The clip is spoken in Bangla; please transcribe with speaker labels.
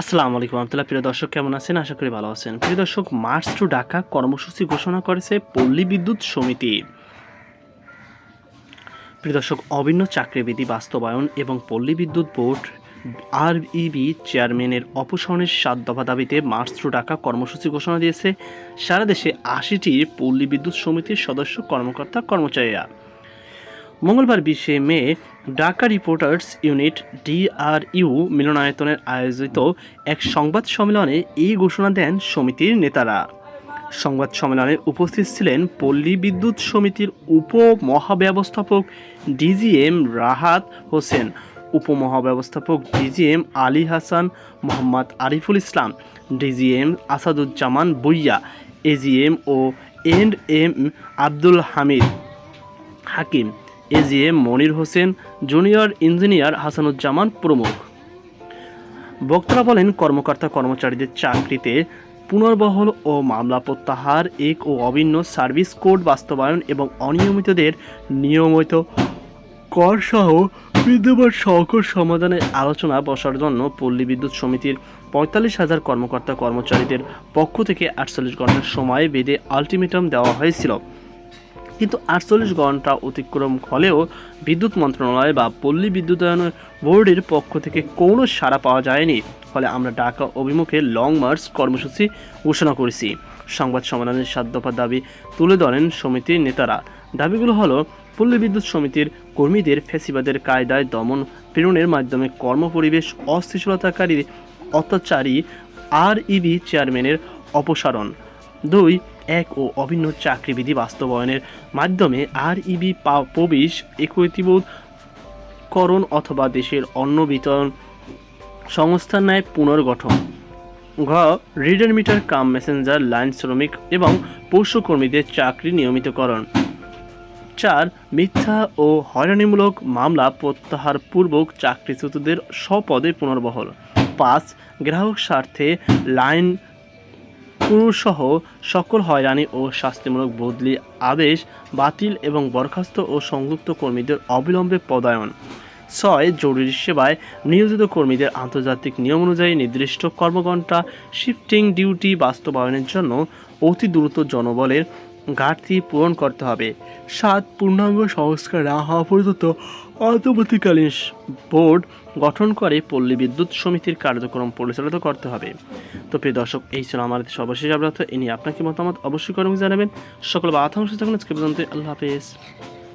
Speaker 1: আসসালামু আলাইকুম রহমতুল্লাহ। প্রিয় দর্শক, কেমন আছেন? আশা করি ভালো আছেন। প্রিয় দর্শক, মার্চ টু ঢাকা কর্মসূচি ঘোষণা করেছে পল্লী বিদ্যুৎ সমিতি। প্রিয় দর্শক, অভিন্ন চাকরিবিধি বাস্তবায়ন এবং পল্লী বিদ্যুৎ বোর্ড আরইবি চেয়ারম্যানের অপসারণের সাত দফা দাবিতে মার্চ টু ঢাকা কর্মসূচি ঘোষণা দিয়েছে সারা দেশে আশিটি পল্লী বিদ্যুৎ সমিতির সদস্য কর্মকর্তা কর্মচারীরা। মঙ্গলবার বিশে May Dhaka reporters unit DRU মিলনায়তনের আয়োজিত এক সংবাদ সম্মেলনে এই ঘোষণা দেন সমিতির নেতারা। সংবাদ সম্মেলনে উপস্থিত ছিলেন পল্লী বিদ্যুৎ সমিতির উপমহাব্যবস্থাপক DGM Rahat Hossain, উপমহাব্যবস্থাপক DGM Ali Hasan, Mohammad Ariful Islam, DGM Asaduzzaman Boiya, AGM O and M Abdul Hamid Hakim. AGM Monir Hossain, junior engineer Hasanuzzaman প্রমুখ। বক্তারা বলেন, কর্মকর্তা কর্মচারীদের চাকরিতে পুনর্বহল ও মামলা প্রত্যাহার, এক ও অভিন্ন সার্ভিস কোড বাস্তবায়ন এবং অনিয়মিতদের নিয়মিত কর সহ বিদ্যমান সংকট সমাধানে আলোচনা বসার জন্য পল্লী বিদ্যুৎ সমিতির পঁয়তাল্লিশ হাজার কর্মকর্তা কর্মচারীদের পক্ষ থেকে আটচল্লিশ ঘণ্টার সময় বেঁধে আলটিমেটাম দেওয়া হয়েছিল। কিন্তু আটচল্লিশ ঘণ্টা অতিক্রম হলেও বিদ্যুৎ মন্ত্রণালয় বা পল্লী বিদ্যুতায়ন বোর্ডের পক্ষ থেকে কোনো সাড়া পাওয়া যায়নি। ফলে আমরা ঢাকা অভিমুখে লং মার্চ কর্মসূচি ঘোষণা করেছি। সংবাদ সম্মেলনের দফা দাবি তুলে ধরেন সমিতির নেতারা। দাবিগুলো হলো, পল্লী বিদ্যুৎ সমিতির কর্মীদের ফেসিবাদের কায়দায় দমন প্রেরণের মাধ্যমে কর্মপরিবেশ অস্থিতিশীলতাকারী অত্যাচারী আর ইবি চেয়ারম্যানের অপসারণ। দুই, এক ও অভিন্ন চাকরিবিধি বাস্তবায়নের মাধ্যমে আর ইবি প্রবেশ একৈতিবোধ করণ অথবা দেশের অন্ন বিতরণ সংস্থার ন্যায় পুনর্গঠন। ঘ, reader meter, cum messenger, line শ্রমিক এবং পৌষ্যকর্মীদের চাকরি নিয়মিতকরণ। চার, মিথ্যা ও হয়রানিমূলক মামলা প্রত্যাহারপূর্বক চাকরিচ্যুতদের স্বপদে পুনর্বহল। পাঁচ, গ্রাহক স্বার্থে লাইন পুরুষসহ সকল হয়রানি ও শাস্তিমূলক বদলি আদেশ বাতিল এবং বরখাস্ত ও সংযুক্ত কর্মীদের অবিলম্বে পদায়ন। ছয়, জরুরি সেবায় নিয়োজিত কর্মীদের আন্তর্জাতিক নিয়ম অনুযায়ী নির্দিষ্ট কর্মঘণ্টা শিফটিং ডিউটি বাস্তবায়নের জন্য অতি দ্রুত জনবলের ঘাটতি পূরণ করতে হবে। সাত পূর্ণাঙ্গ সংস্কার না হওয়া পর্যন্ত অন্তর্বর্তীকালীন বোর্ড গঠন করে পল্লী বিদ্যুৎ সমিতির কার্যক্রম পরিচালিত করতে হবে। তো প্রিয় দর্শক, এই ছিল আমাদের সর্বশেষ আপডেট। এ নিয়ে আপনাকে মতামত অবশ্যই কর্মী জানাবেন। সকল বা আথাংশ থাকুন। আজকে পর্যন্ত আল্লাহ হাফেজ।